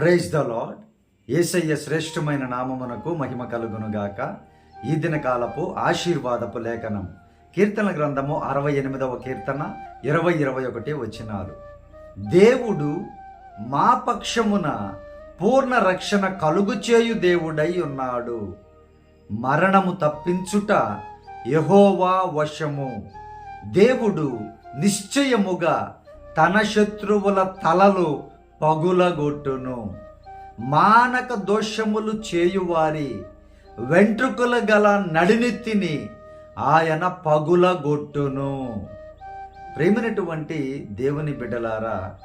Praise the lord ఏసయ్య శ్రేష్టమైన నామమునకు మహిమ కలుగునుగాక. ఈ దిన కాలపు ఆశీర్వాదపు లేఖనం. కీర్తన గ్రంథము అరవై ఎనిమిదవ కీర్తన ఇరవై ఇరవై ఒకటి వచ్చినారు దేవుడు మా పక్షమున పూర్ణ రక్షణ కలుగుచేయు దేవుడై ఉన్నాడు. మరణము తప్పించుట యహోవా వశము. దేవుడు నిశ్చయముగా తన శత్రువుల తలలు పగులగొట్టును. మానక దోషములు చేయువారి వెంట్రుకల గల నడినెత్తిని ఆయన పగులగొట్టును. ప్రేమినటువంటి దేవుని బిడ్డలారా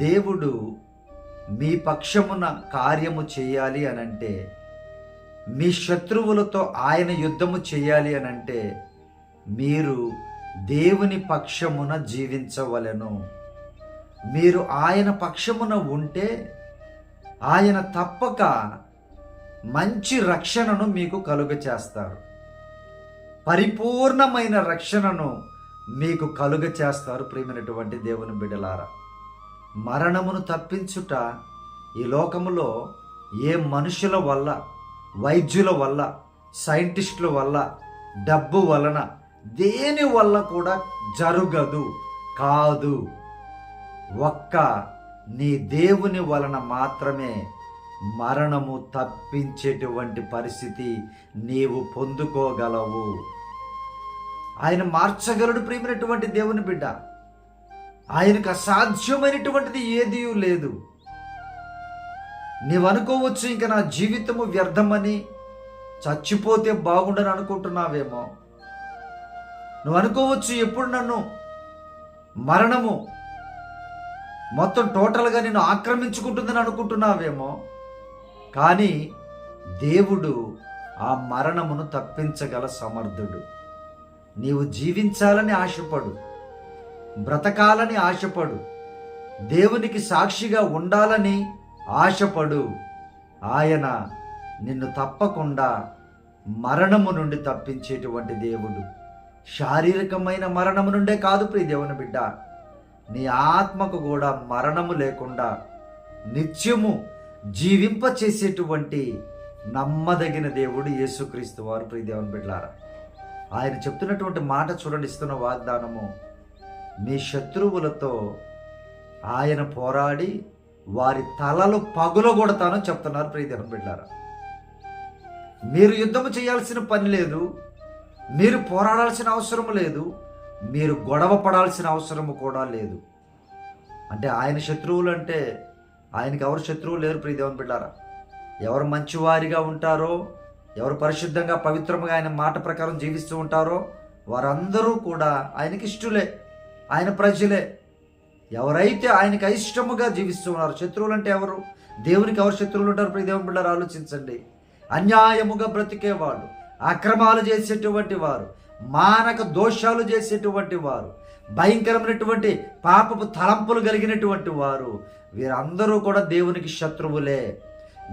దేవుడు మీ పక్షమున కార్యము చేయాలి అనంటే మీ శత్రువులతో ఆయన యుద్ధము చేయాలి అనంటే మీరు దేవుని పక్షమున జీవించవలెను. మీరు ఆయన పక్షమున ఉంటే ఆయన తప్పక మంచి రక్షణను మీకు కలుగ చేస్తారు పరిపూర్ణమైన రక్షణను మీకు కలుగ చేస్తారు ప్రియమైనటువంటి దేవుని బిడ్డలారా. మరణమును తప్పించుట ఈ లోకములో ఏ మనుషుల వల్ల వైద్యుల వల్ల సైంటిస్టుల వల్ల డబ్బు వలన దేని వల్ల కూడా జరగదు కాదు. ఒక్క నీ దేవుని వలన మాత్రమే మరణము తప్పించేటువంటి పరిస్థితి నీవు పొందుకోగలవు. ఆయన మార్చగలడు ప్రేమైనటువంటి దేవుని బిడ్డ. ఆయనకు అసాధ్యమైనటువంటిది ఏదీ లేదు. నీవు అనుకోవచ్చు ఇంకా నా జీవితము వ్యర్థమని చచ్చిపోతే బాగుండని అనుకుంటున్నావేమో. నువ్వు అనుకోవచ్చు ఎప్పుడు నన్ను మరణము మొత్తం టోటల్గా నేను ఆక్రమించుకుంటుందని అనుకుంటున్నావేమో. కానీ దేవుడు ఆ మరణమును తప్పించగల సమర్థుడు. నీవు జీవించాలని ఆశపడు. బ్రతకాలని ఆశపడు. దేవునికి సాక్షిగా ఉండాలని ఆశపడు. ఆయన నిన్ను తప్పకుండా మరణము నుండి తప్పించేటువంటి దేవుడు. శారీరకమైన మరణము నుండే కాదు ప్రియ దేవుని బిడ్డ. నీ ఆత్మకు కూడా మరణము లేకుండా నిత్యము జీవింప చేసేటువంటి నమ్మదగిన దేవుడు యేసుక్రీస్తు వారు ప్రియ బిడ్లారా. బిడ్డారా ఆయన చెప్తున్నటువంటి మాట చూడండి ఇస్తున్న వాగ్దానము. మీ శత్రువులతో ఆయన పోరాడి వారి తలలు పగులగొడతానని చెప్తున్నారు ప్రియ బిడ్లారా. బిడ్డారా మీరు యుద్ధము చేయాల్సిన పని లేదు మీరు పోరాడాల్సిన అవసరం లేదు మీరు గొడవ పడాల్సిన అవసరము కూడా లేదు. అంటే ఆయన శత్రువులు అంటే ఆయనకి ఎవరు శత్రువులు లేరు ప్రియదేవన్ బిడ్డారా? ఎవరు మంచివారిగా ఉంటారో ఎవరు పరిశుద్ధంగా పవిత్రముగా ఆయన మాట ప్రకారం జీవిస్తూ ఉంటారో వారందరూ కూడా ఆయనకి ఇష్టలే ఆయన ప్రజలే. ఎవరైతే ఆయనకి అయిష్టముగా జీవిస్తూ ఉన్నారు శత్రువులు అంటే ఎవరు? దేవునికి ఎవరు శత్రువులు ఉంటారు ప్రియదేవన్ బిడ్డారు? ఆలోచించండి. అన్యాయముగా బ్రతికేవాళ్ళు అక్రమాలు చేసేటువంటి వారు మానక దోషాలు చేసేటువంటి వారు భయంకరమైనటువంటి పాపపు తలంపులు కలిగినటువంటి వారు వీరందరూ కూడా దేవునికి శత్రువులే.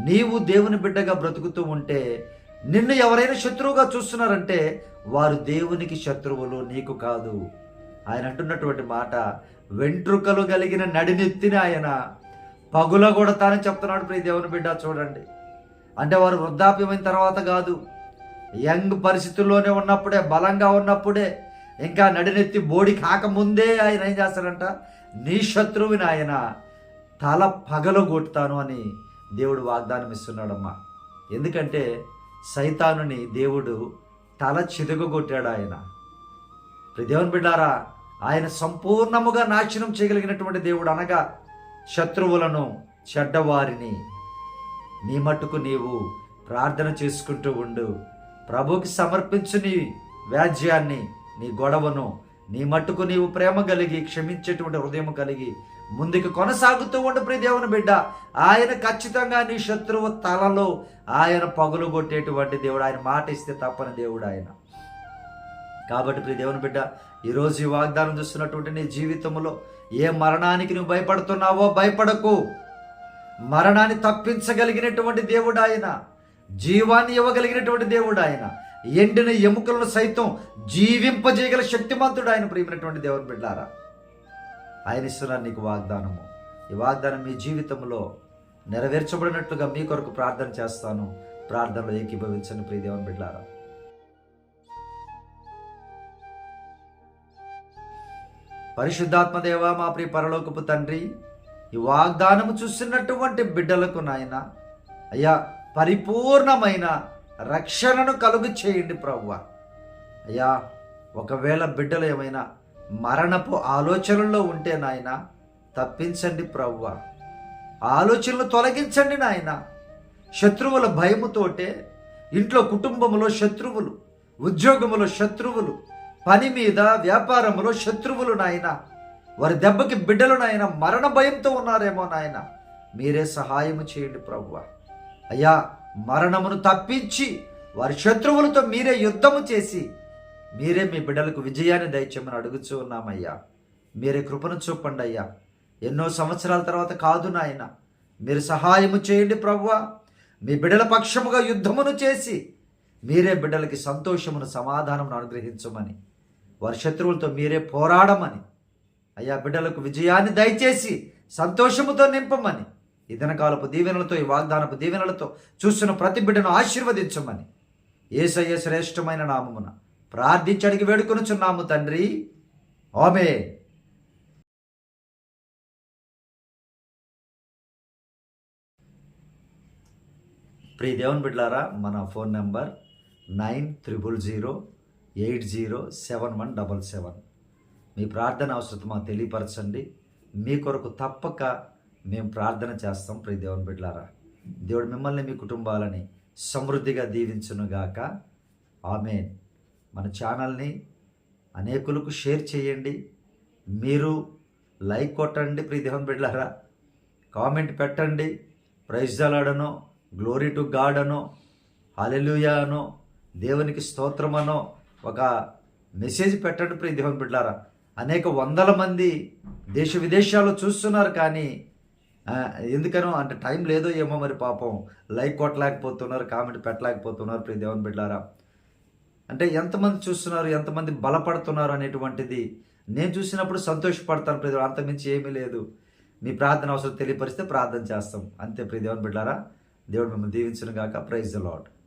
నీవు దేవుని బిడ్డగా బ్రతుకుతూ ఉంటే నిన్ను ఎవరైనా శత్రువుగా చూస్తున్నారంటే వారు దేవునికి శత్రువులు నీకు కాదు. ఆయన అంటున్నటువంటి మాట వెంట్రుకలు కలిగిన నడినెత్తిన ఆయన పగుల తానే చెప్తున్నాడు ప్రియ దేవుని బిడ్డ చూడండి. అంటే వారు వృద్ధాప్యమైన తర్వాత కాదు. యంగ్ పరిస్థితుల్లోనే ఉన్నప్పుడే బలంగా ఉన్నప్పుడే ఇంకా నడినెత్తి బోడి కాకముందే ఆయన ఏం చేస్తాడంట నీ శత్రువుని ఆయన తల పగలగొట్టుతాను అని దేవుడు వాగ్దానం ఇస్తున్నాడమ్మా. ఎందుకంటే సైతానుని దేవుడు తల చిదుగొట్టాడు ఆయన. దేవుని బిడ్డారా ఆయన సంపూర్ణముగా నాశనం చేయగలిగినటువంటి దేవుడు అనగా శత్రువులను చెడ్డవారిని. నీ మట్టుకు నీవు ప్రార్థన చేసుకుంటూ ఉండు. ప్రభుకి సమర్పించు నీ వ్యాజ్యాన్ని నీ గొడవను నీ మట్టుకు నీవు ప్రేమ కలిగి క్షమించేటువంటి హృదయం కలిగి ముందుకు కొనసాగుతూ ఉండు ప్రియ దేవుని బిడ్డ. ఆయన ఖచ్చితంగా నీ శత్రువు తలలో ఆయన పగులు కొట్టేటువంటి దేవుడు. ఆయన మాట ఇస్తే తప్పని దేవుడు ఆయన. కాబట్టి ప్రియ దేవుని బిడ్డ ఈరోజు ఈ వాగ్దానం చూస్తున్నటువంటి నీ జీవితంలో ఏ మరణానికి నువ్వు భయపడుతున్నావో భయపడకు. మరణాన్ని తప్పించగలిగినటువంటి దేవుడు ఆయన. జీవాన్ని ఇవ్వగలిగినటువంటి దేవుడు ఆయన. ఎండిన ఎముకలను సైతం జీవింపజేయగల శక్తిమంతుడు ఆయన ప్రియమైనటువంటి దేవుని బిడ్డారా. ఆయన ఇస్తున్నారు నీకు వాగ్దానము. ఈ వాగ్దానం మీ జీవితంలో నెరవేర్చబడినట్లుగా మీ కొరకు ప్రార్థన చేస్తాను. ప్రార్థనలో ఏకీభవించండి ప్రియదేవన్ బిడ్డారా. పరిశుద్ధాత్మ దేవ మా ప్రియ పరలోకపు తండ్రి ఈ వాగ్దానము చూస్తున్నటువంటి బిడ్డలకు నాయన అయ్యా పరిపూర్ణమైన రక్షణను కలుగు చేయండి ప్రవ్వ. అయ్యా ఒకవేళ బిడ్డలు ఏమైనా మరణపు ఆలోచనల్లో ఉంటే నాయన తప్పించండి ప్రవ్వ. ఆలోచనలు తొలగించండి నాయన. శత్రువుల భయముతోటే ఇంట్లో కుటుంబంలో శత్రువులు ఉద్యోగములో శత్రువులు పని మీద వ్యాపారంలో శత్రువులు నాయన. వారి దెబ్బకి బిడ్డలు నాయన మరణ భయంతో ఉన్నారేమో నాయన. మీరే సహాయము చేయండి ప్రభువ అయ్యా మరణమును తప్పించి వారి శత్రువులతో మీరే యుద్ధము చేసి మీరే మీ బిడ్డలకు విజయాన్ని దయచేయమని అడుగుచూ ఉన్నామయ్యా. మీరే కృపను చూపండి అయ్యా. ఎన్నో సంవత్సరాల తర్వాత కాదు నాయన మీరు సహాయము చేయండి ప్రభువా మీ బిడ్డల పక్షముగా యుద్ధమును చేసి మీరే బిడ్డలకి సంతోషమును సమాధానమును అనుగ్రహించమని వారి శత్రువులతో మీరే పోరాడమని అయ్యా బిడ్డలకు విజయాన్ని దయచేసి సంతోషముతో నింపమని ఇదనకాలపు దీవెనలతో ఈ వాగ్దానపు దీవెనలతో చూస్తున్న ప్రతి బిడ్డను ఆశీర్వదించమని. ఏసయ్య శ్రేష్టమైన నామమున ప్రార్థించి అడిగి వేడుకొనుచున్నాము తండ్రి. ఆమె ప్రియ దేవుని బిడ్లారా మన phone number nine triple zero eight zero seven one double seven. మీ ప్రార్థన అవసరం మాకు తెలియపరచండి. మీ కొరకు తప్పక మేము ప్రార్థన చేస్తాం. ప్రతి దేవుని బిడ్లారా దేవుడు మిమ్మల్ని మీ కుటుంబాలని సమృద్ధిగా దీవించునుగాక. ఆమె మన ఛానల్ని అనేకులకు షేర్ చేయండి. మీరు లైక్ కొట్టండి ప్రియ దేవుని బిడ్లారా కామెంట్ పెట్టండి. ప్రైజ్ అలాడనో గ్లోరీ టు గాడ్ అనో హాలెలుయా అనో దేవునికి స్తోత్రమనో ఒక మెసేజ్ పెట్టండి ప్రియ దేవుని బిడ్డలారా. అనేక వందల మంది దేశ విదేశాల్లో చూస్తున్నారు కానీ ఎందుకనో అంటే టైం లేదో ఏమో మరి పాపం. లైక్ కొట్టలేకపోతున్నారు కామెంట్ పెట్టలేకపోతున్నారు ప్రియ దేవుని బిడ్డారా. అంటే ఎంతమంది చూస్తున్నారు ఎంతమంది బలపడుతున్నారు అనేటువంటిది నేను చూసినప్పుడు సంతోషపడతాను ప్రియ అంతమించి ఏమీ లేదు. మీ ప్రార్థన అవసరం తెలియపరిస్తే ప్రార్థన చేస్తాం. అంతే ప్రియ దేవుని బిడ్డారా. దేవుడు మిమ్మల్ని దీవించను గాక ప్రైజ్ ద లాడ్